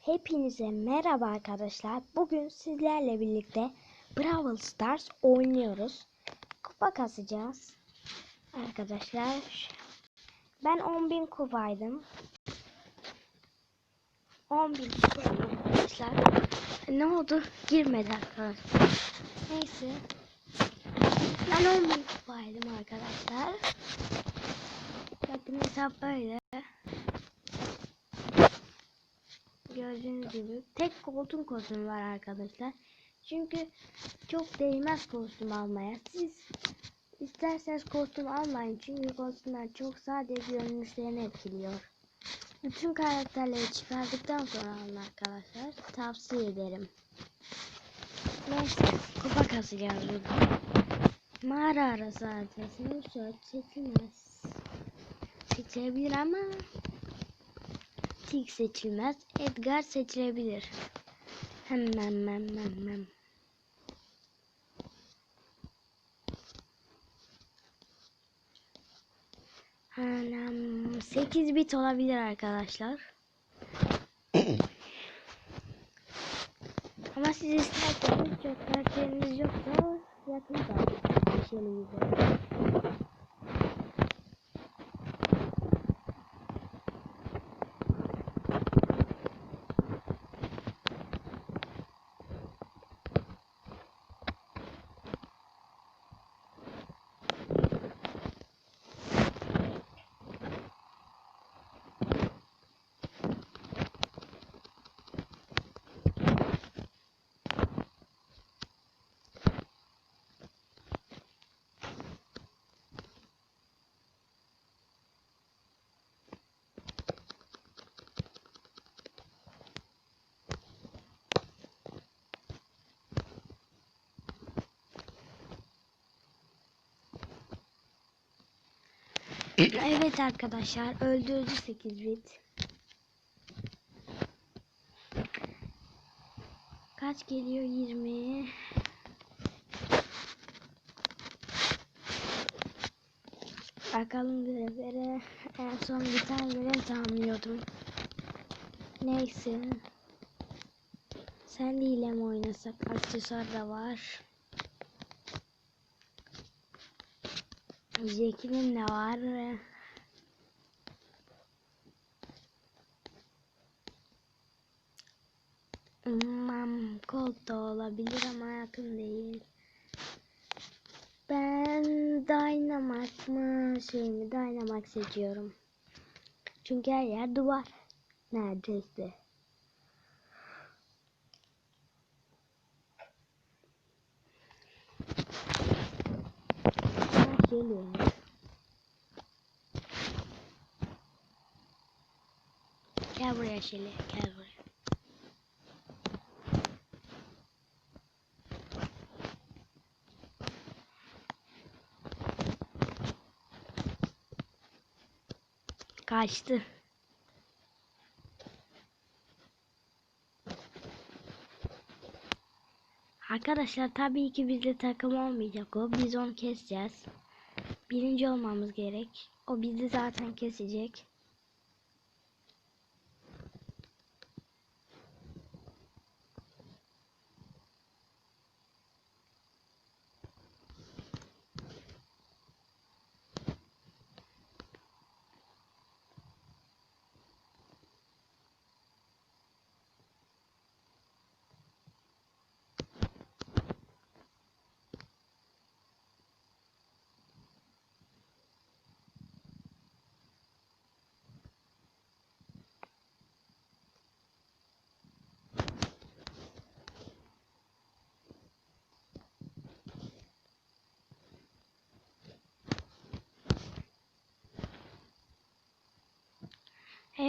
Hepinize merhaba arkadaşlar. Bugün sizlerle birlikte Brawl Stars oynuyoruz. Kupa kasacağız. Arkadaşlar. Ben 10.000 kupaydım. 10.000 kupaydım arkadaşlar. Ne oldu? Girmedi arkadaşlar. Neyse. Ben 10.000 kupaydım arkadaşlar. Bakın hesap böyle. Gördüğünüz gibi tek koltuğum kostüm var arkadaşlar. Çünkü çok değmez kostüm almaya. Siz isterseniz kostüm almayın. Çünkü kostümler çok sade görünüşlerini etkiliyor. Bütün karakterleri çıkardıktan sonra alın arkadaşlar. Tavsiye ederim. Neyse kupa kasacağız burada. Mağara arası haritasını search seçilmez. Seçebilir ama Tik seçilmez. Edgar seçilebilir. Hemen hemen hemen. Hemen 8 bit olabilir arkadaşlar. Ama siz isterseniz çok karakteriniz yoksa yakın kalın. Şöyle güzel. Evet arkadaşlar öldürdü 8 bit. Kaç geliyor 20? Bakalım görevlere en son bir tane görev tamamlıyordum. Neyse. Sen ile mi oynasak? Aksesuar da var. Jack'in de var. Mam Colt da olabilir ama yakın değil. Ben Dynamax mı şey mi Dynamax seçiyorum. Çünkü her yer duvar. Neredeyse. Geliyor. Gel buraya Şeli, gel buraya. Kaçtı. Arkadaşlar tabii ki bizde takım olmayacak o. Biz onu keseceğiz. Birinci olmamız gerek. O bizi zaten kesecek.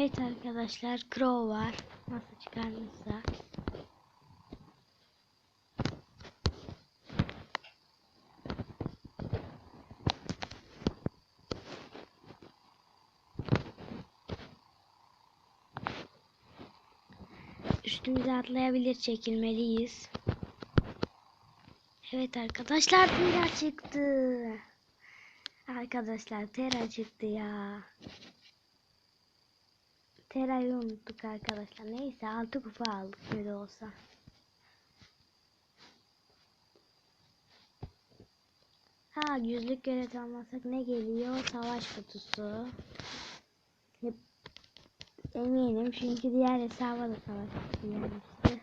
Evet arkadaşlar Crow var. Nasıl çıkarmışsa. Üstümüze atlayabilir çekilmeliyiz. Evet arkadaşlar Tera çıktı. Arkadaşlar Tera çıktı ya. Tera'yı unuttuk arkadaşlar. Neyse 6 kupa aldık böyle olsa. Ha yüzlük görev almasak ne geliyor? Savaş kutusu. Hep eminim çünkü diğer hesaba da savaş kutusu gelmişti.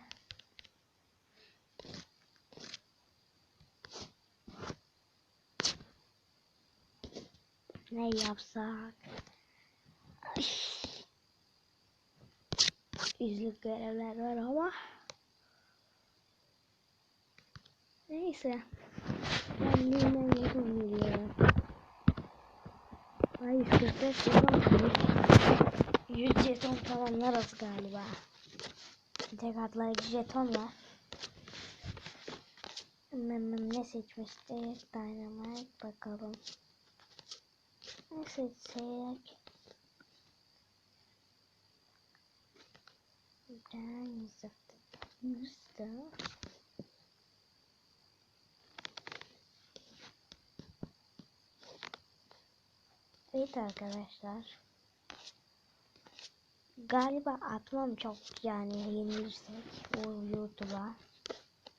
Ne yapsak? Ay. Yüzlük görevler var ama. Neyse. Kendimden yakın geliyorum. Ay 145 jeton kalmış. 100 jeton tamamlarız galiba. Tek atlayıcı jeton var. Hmm, ne seçmiştik? Dynamite bakalım. Ne seçsek? Ben yüzde. Yüzde. Evet arkadaşlar. Galiba atmam çok yani yenilirsek o YouTube'a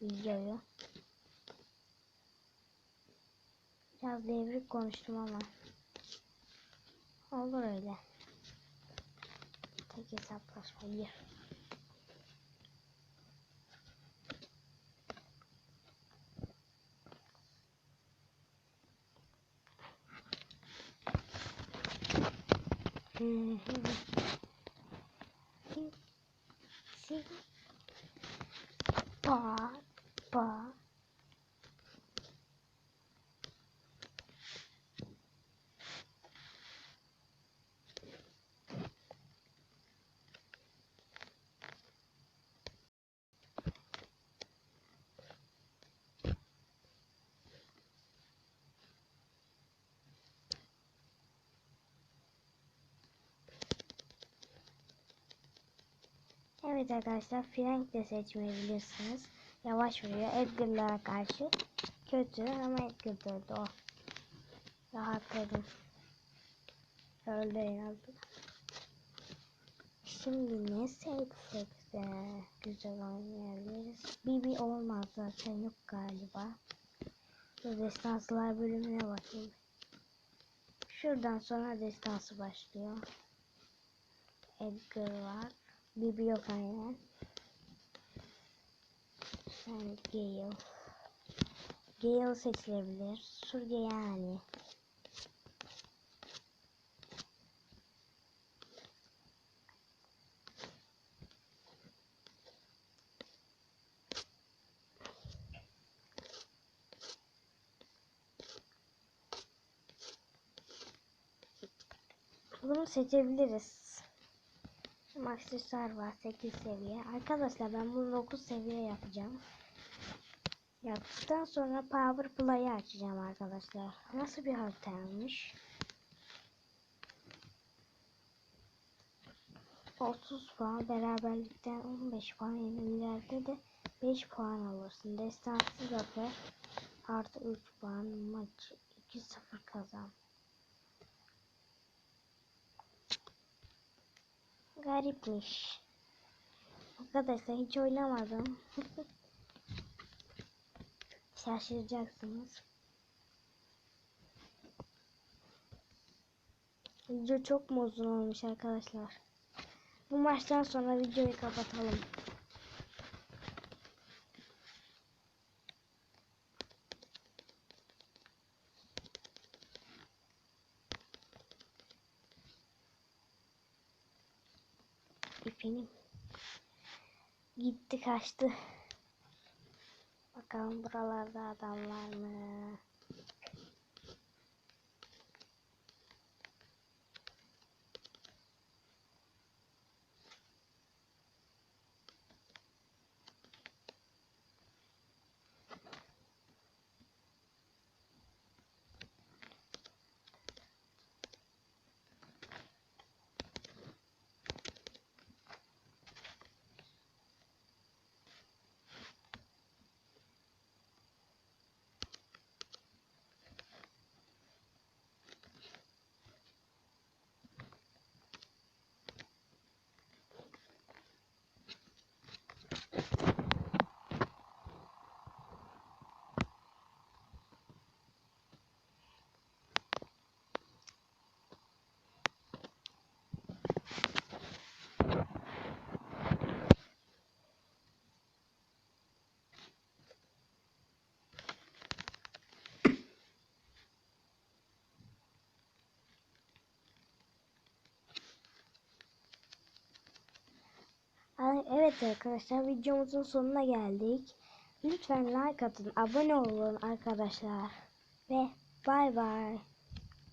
videoyu. Biraz devrik konuştum ama olur öyle. Tek hesaplaşma bir. 嗯。哼哼哼哼 Evet arkadaşlar Frank de seçmeyebilirsiniz. Yavaş vuruyor. Edgar'lara karşı kötü ama Edgar da öldü o. Rahatladım. Öldü inandım. Şimdi ne seçsek de güzel oynayabiliriz. Bibi olmaz zaten yok galiba. Bu destansılar bölümüne bakayım. Şuradan sonra destansı başlıyor. Edgar var. Aynen. Yani Gale. Gale seçilebilir. Surge yani. Bunu seçebiliriz. Aksesuar var 8 seviye. Arkadaşlar ben bunu 9 seviye yapacağım. Yaptıktan sonra Power Play'ı açacağım arkadaşlar. Nasıl bir haritaymış? 30 puan beraberlikten 15 puan yenilerde de 5 puan alırsın. Destansı zafer artı 3 puan maç 2-0 kazan. Garipmiş. Arkadaşlar hiç oynamadım. Şaşıracaksınız. Video çok mu uzun olmuş arkadaşlar? Bu maçtan sonra videoyu kapatalım. İpini gitti kaçtı. Bakalım buralarda adam var mı? Evet arkadaşlar videomuzun sonuna geldik. Lütfen like atın, abone olun arkadaşlar. Ve bay bay.